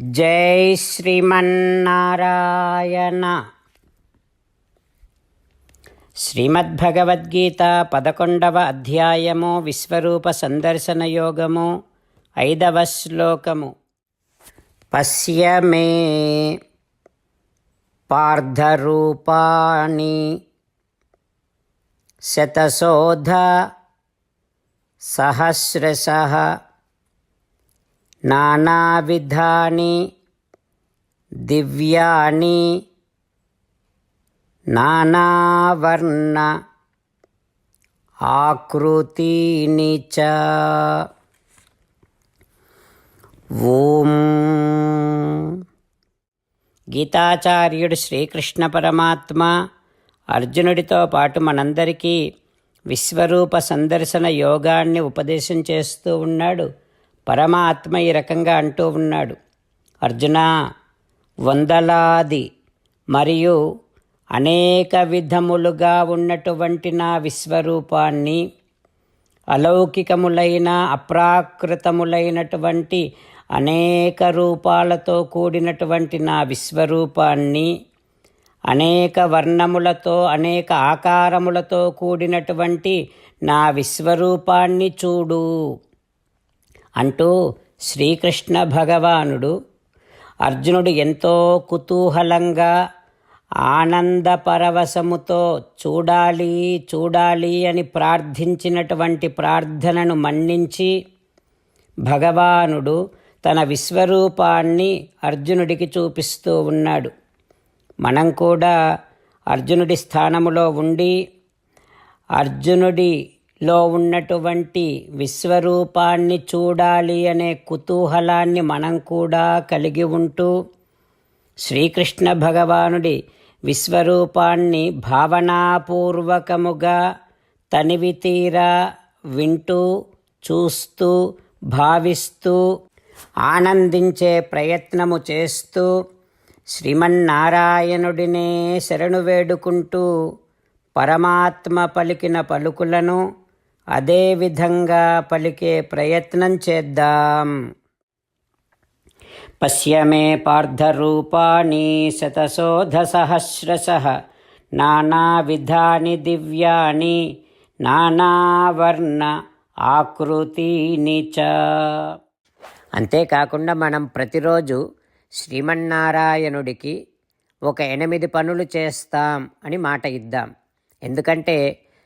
జై శ్రీమన్నారాయణ. శ్రీమద్భగవద్గీత పదకొండవ అధ్యాయము విశ్వరూప సందర్శన యోగము ఐదవ శ్లోకము. పశ్య మే పార్థరూపాణి శతశోధ సహస్రశ నానావిధాని దివ్యాని నానావర్ణ ఆకృతీని చ. ఓం. గీతాచార్యుడు శ్రీకృష్ణ పరమాత్మ అర్జునుడితో పాటు మనందరికీ విశ్వరూప సందర్శన యోగాన్ని ఉపదేశం చేస్తూ ఉన్నాడు. పరమాత్మ ఈ రకంగా అంటూ ఉన్నాడు. అర్జున వందలాది మరియు అనేక విధములుగా ఉన్నటువంటి నా విశ్వరూపాన్ని అలౌకికములైన అప్రాకృతములైనటువంటి అనేక రూపాలతో కూడినటువంటి నా విశ్వరూపాన్ని అనేక వర్ణములతో అనేక ఆకారములతో కూడినటువంటి నా విశ్వరూపాన్ని చూడు. అంటూ శ్రీకృష్ణ భగవానుడు అర్జునుడు ఎంతో కుతూహలంగా ఆనంద పరవశముతో చూడాలి చూడాలి అని ప్రార్థించినటువంటి ప్రార్థనను మన్నించి భగవానుడు తన విశ్వరూపాన్ని అర్జునుడికి చూపిస్తూ ఉన్నాడు. మనం కూడా అర్జునుడి స్థానములో ఉండి అర్జునుడి లో ఉన్నటువంటి విశ్వరూపాన్ని చూడాలి అనే కుతూహలాన్ని మనం కూడా కలిగి ఉంటూ శ్రీకృష్ణ భగవానుడి విశ్వరూపాన్ని భావనాపూర్వకముగా తనివి తీరా వింటూ చూస్తూ భావిస్తూ ఆనందించే ప్రయత్నము చేస్తూ శ్రీమన్నారాయణుడినే శరణు వేడుకుంటూ పరమాత్మ పలికిన పలుకులను అదేవిధంగా పలికే ప్రయత్నం చేద్దాం. పశ్య మే పార్థరూపాణి శతశోధసహస్రశ నానావిధాని దివ్యాని నానావర్ణ ఆకృతిని చ. అంతేకాకుండా మనం ప్రతిరోజు శ్రీమన్నారాయణుడికి ఒక ఎనిమిది పనులు చేస్తాం అని మాట ఇద్దాం. ఎందుకంటే